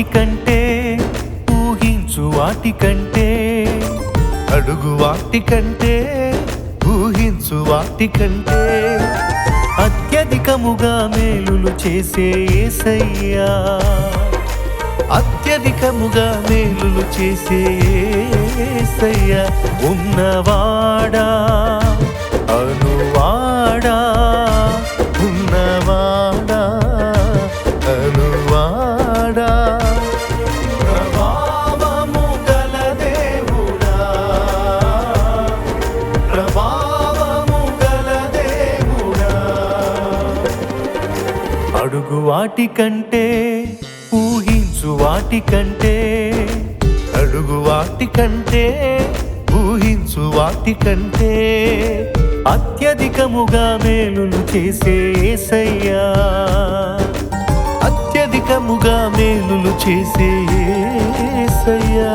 వాటికంటే ఊహించు వాటికంటే అడుగు వాటికంటే ఊహించు వాటికంటే అత్యధికముగా మేలులు చేసే ఏసయ్యా. అత్యధికముగా మేలులు చేసే ఏసయ్యా. ఉన్నవాడా వాటికంటే ఊహించు వాటికంటే అడుగు వాటికంటే ఊహించు వాటికంటే అత్యధికముగా మేలులు చేసే ఏసయ్యా. అత్యధికముగా మేలులు చేసే ఏసయ్యా.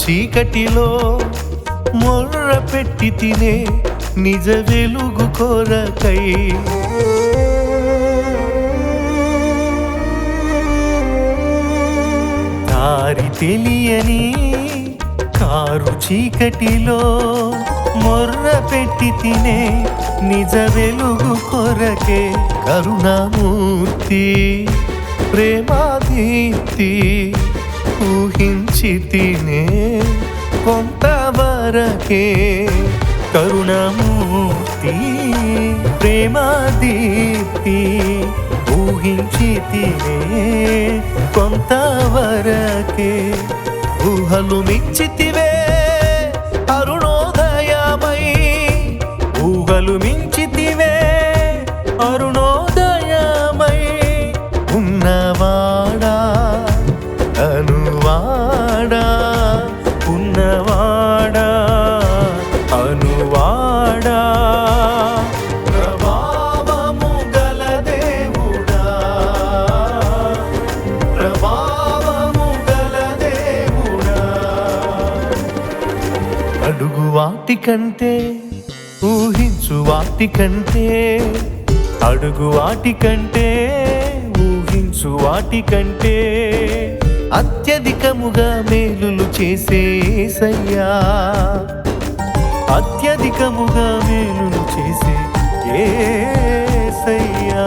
చీకటిలో మొర్ర పెట్టి తినే నిజ వెలుగు కోరకై. దారి తెలియని కారు చీకటిలో మొర్ర పెట్టి తినే నిజ వెలుగు కొరకే కరుణామూర్తి ప్రేమాదీప్తి. ఊహించి తినే కొంతవరకే కరుణమూర్తి ప్రేమాదీప్తి ఊహించి తినే కొంతవరకే ఊహలు మించితివే వాటికంటే ఊహించు వాటికంటే అడుగు వాటికంటే ఊహించు వాటికంటే అత్యధికముగా మేలులు చేసే సయ్యా అత్యధికముగా మేలులు చేసే ఏసయ్యా.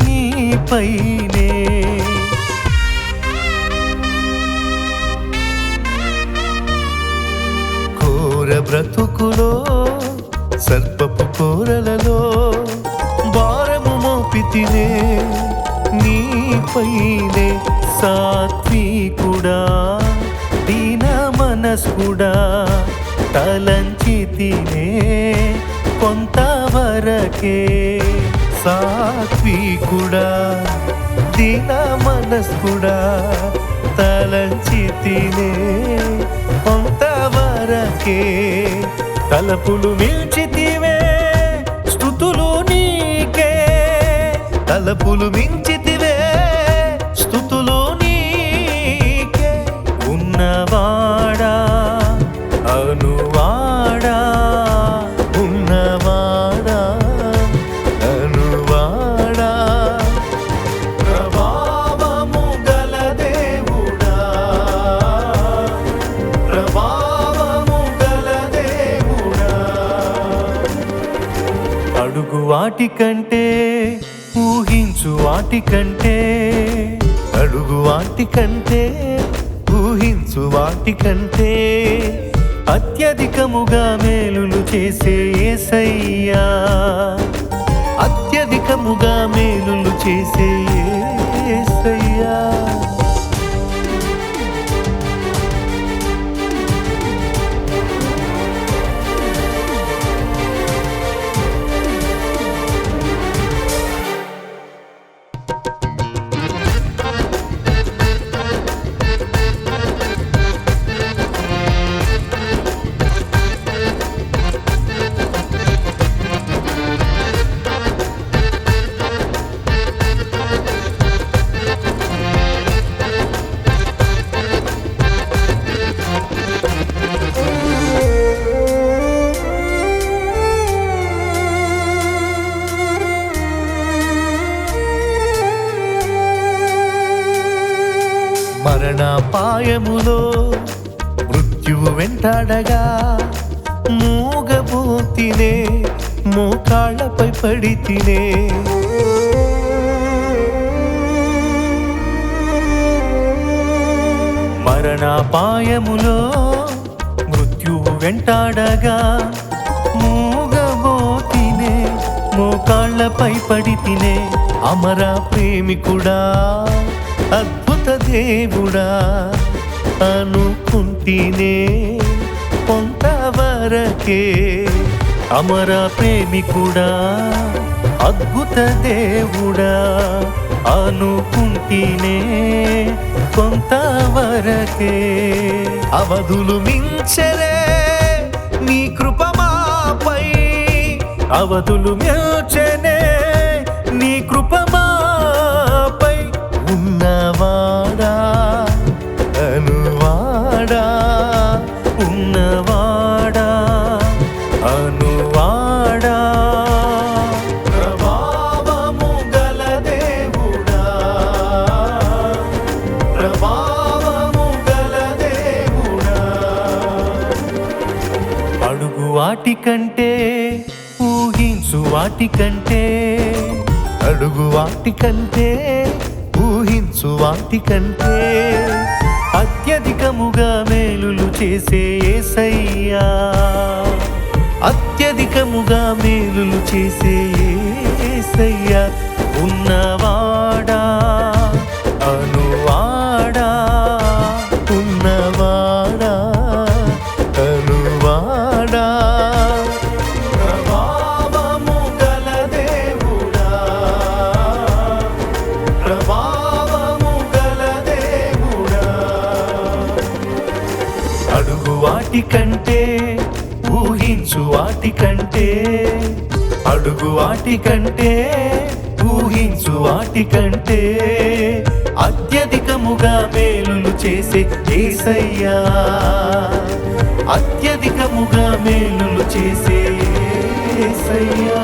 నీపైనే కోర బ్రతుకులో సర్పపు కోరలలో భారము మోపితినే నీపైనే సాత్వికుడా దీన మనస్కుడా తలంచి తినే కొంతవరకే సాత్వికుడా దీన మనస్కుడా తలంచి తినే కొంతవరకే తలపులు మించితివే స్థుతులు నీకే తలపులు మించి వాటికంటే కంటే ఊహించు వాటికంటే అడుగు వాటికంటే ఊహించు వాటికంటే అత్యధికముగా మేలులు చేసే ఏసయ్యా. అత్యధికముగా మేలులు చేసే ఏసయ్యా. మరణపాయములో మృత్యువు వెంటాడగా మూగబోతినే మోకాళ్ళపై పడి తినే మరణపాయములో మృత్యువు వెంటాడగా మూగబోతినే మోకాళ్ళపై పడి తినే అమర ప్రేమికుడా అద్భుత దేవుడా అనుకుంటేనే కొంతవరకే అమర ప్రేమికుడా అద్భుత దేవుడా అనుకుంటేనే కొంతవరకే అవధులు మించరే నీ కృపమాపై అవధులు మించనే వాటి కంటే ఊహించు వాటి కంటే అడుగు వాటి కంటే ఊహించు వాటి కంటే అత్యధికముగా మేలులు చేసే ఏసయ్యా. అత్యధికముగా మేలులు చేసే ఏసయ్యా. వాటికంటే ఊహించు వాటికంటే అత్యధికముగా మేలులు చేసే ఏసయ్యా. అత్యధికముగా మేలులు చేసే ఏసయ్యా.